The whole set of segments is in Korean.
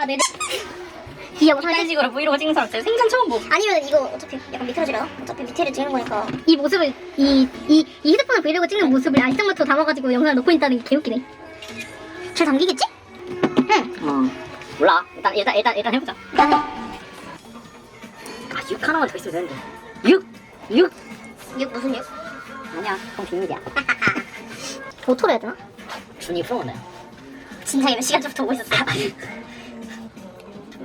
아 네네. 못하지? 이런 식으로 브이로그 찍는 사람 진짜 생전 처음 보고. 아니면 이거 어차피 약간 미끄러지려나? 어차피 밑에를 찍는 거니까 이 모습을 이 이 이 휴대폰을 브이로그 찍는 모습을 알짱부터 담아가지고 영상을 넣고 있다는 게 개웃기네 잘 담기겠지? 응 어. 몰라. 일단 일단 일단 일단 해보자. 아, 6 하나만 더 있으면 되는데. 6! 6! 6 무슨 6? 아니야, 그럼 비밀이야. 오토로 해야 되나? 준이 프로네. 진짜 몇 시간쯤부터 보고 있었어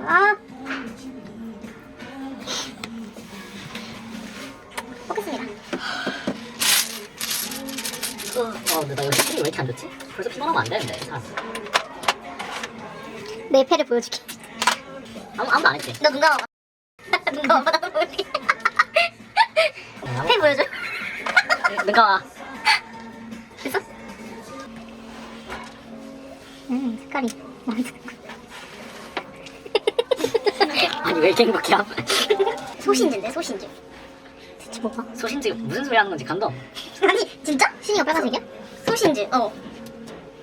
아 뽑겠습니다 어, 근데 나 오늘 스킬이 왜 이렇게 안 좋지? 벌써 피곤하면 안 되는데, 사람. 내 패를 보여줄게 아무, 아무도 안 했지? 너 눈 감아봐 눈 감아봐 나도 보여줄게 패 보여줘 내가 됐어? 음 색깔이 아니 왜 이렇게 행복해? 소신제인데 소신제 대체 뭐가? 소신지 무슨 소리 하는 건지 감도. 아니 진짜? 신이가 빨간색이야? 소신제 어.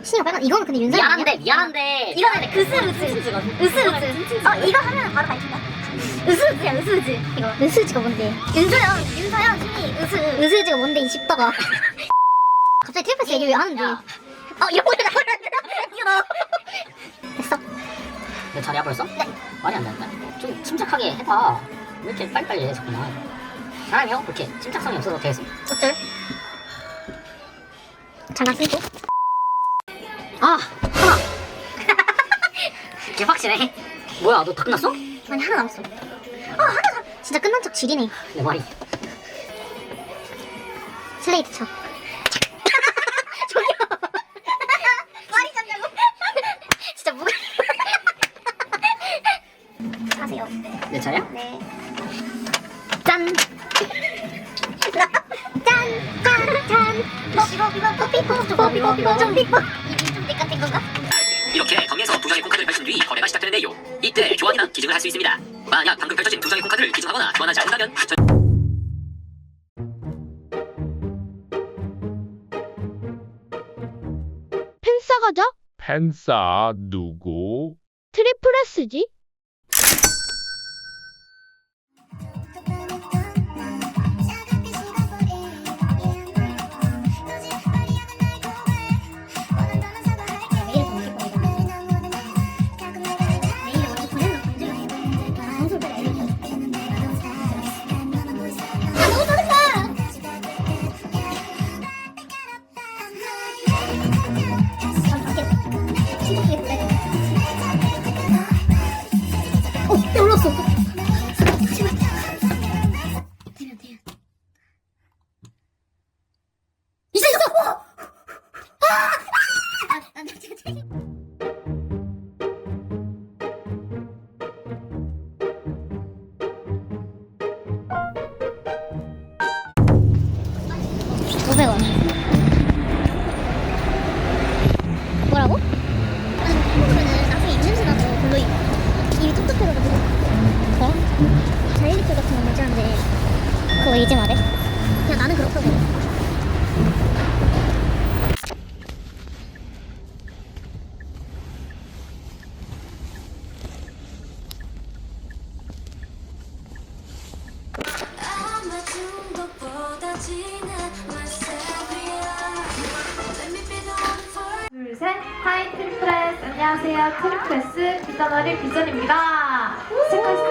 신이가 빨간 이거는 근데 윤서이 미안한데? 미안한데. 이거는 으스으스 으스으스 어. 이거 하면 바로 밝힌다. 으스으스야 으스으스 이거 으스으스가 뭔데? 윤서영 윤서영 신이 으스 으스으스가 뭔데 싶다가 갑자기 트리플스 얘기 왜 하는데. 야. 어 이런 거 나오면 안 된다 이거 내 자리야 벌써? 네. 말이 안 되는데? 좀 침착하게 해봐. 왜 이렇게 빨리빨리 해 자꾸만? 사람이 형. 그렇게 침착성이 없어서 되겠어 어쩔 장갑 쓰고. 아 하나. 개 확실해? 뭐야 너 다 끝났어? 아니 하나 남았어. 아 하나 다 진짜 끝난 척 지리네. 내 말이. 슬레이트 쳐 저기요 말이 잡냐고 진짜 무가 하세요 내 차례야? 네. 짠. 짠, 짠, 짠. 뽀삐뽀, 삐뽀, 뽀삐뽀, 뽀삐뽀, 삐뽀, 좀 삐뽀. 입이 좀내 같은 건가? 이렇게 경에서 두 장의 콩카드를 펼친 뒤 거래가 시작되는데요. 이때 교환이나 기증을 할 수 있습니다. 만약 방금 펼쳐진 두 장의 콩카드를 기증하거나 교환하지 않는다면 전... 펜싸가자? 팬싸 누구? 트리플 S지? 어, 야 올랐어. 제발. 되면 돼요. 있어 있어. 아, 제가. 오백 원. 마래. 그냥 나는 그렇다고. 둘, 셋. 하이 트리프레스. 안녕하세요. 트리프레스 빗다나리 비전입니다. 시작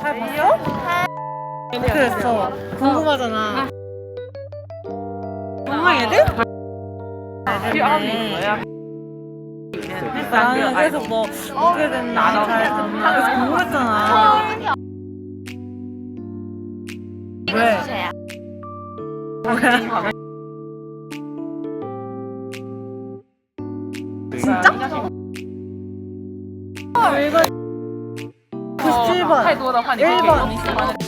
잘 봤어? 그랬어. 궁금하잖아. 정말 얘들? 아, 애들네. 나는 그래서 뭐 어떻게 됐나 잘 궁금했잖아. 왜? 뭐야? 진짜? 이거 1번.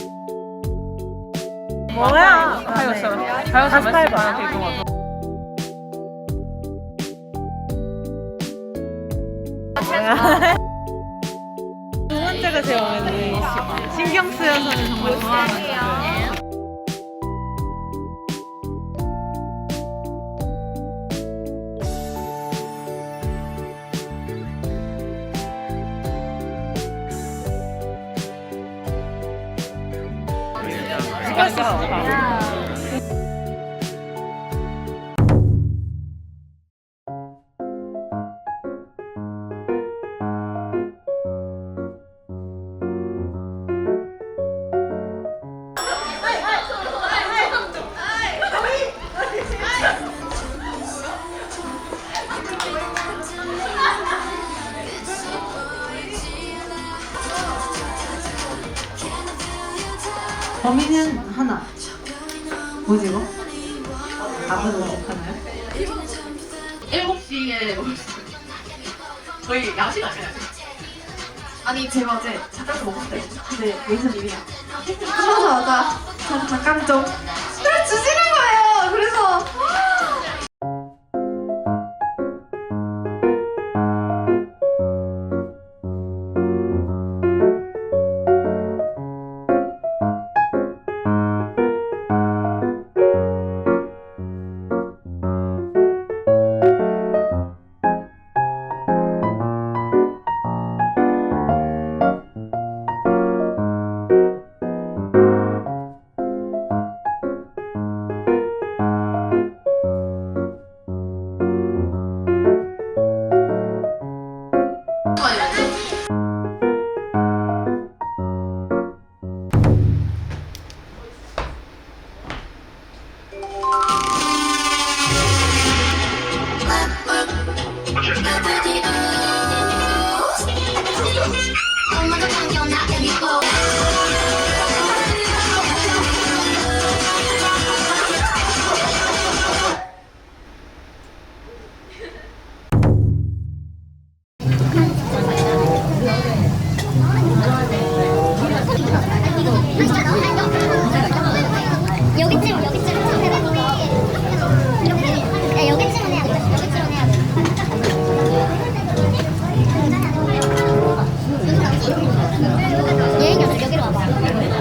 뭐야? 하였어. 하였어. 48번. 두 번째가 제 어머니 신경 쓰여서는 정말 좋아하는 거예요. 这是谁 범인은 하나. 뭐지 이거? 답은 어떡하나요? 7시에 저희 양식 아니에요? 아니 제가 어제 잠깐 먹었어요. 근데 메이선님이 끝나자마자 저 잠깐 좀술 주시는 거예요. 그래서 여기쯤 여기 家には強けるわ。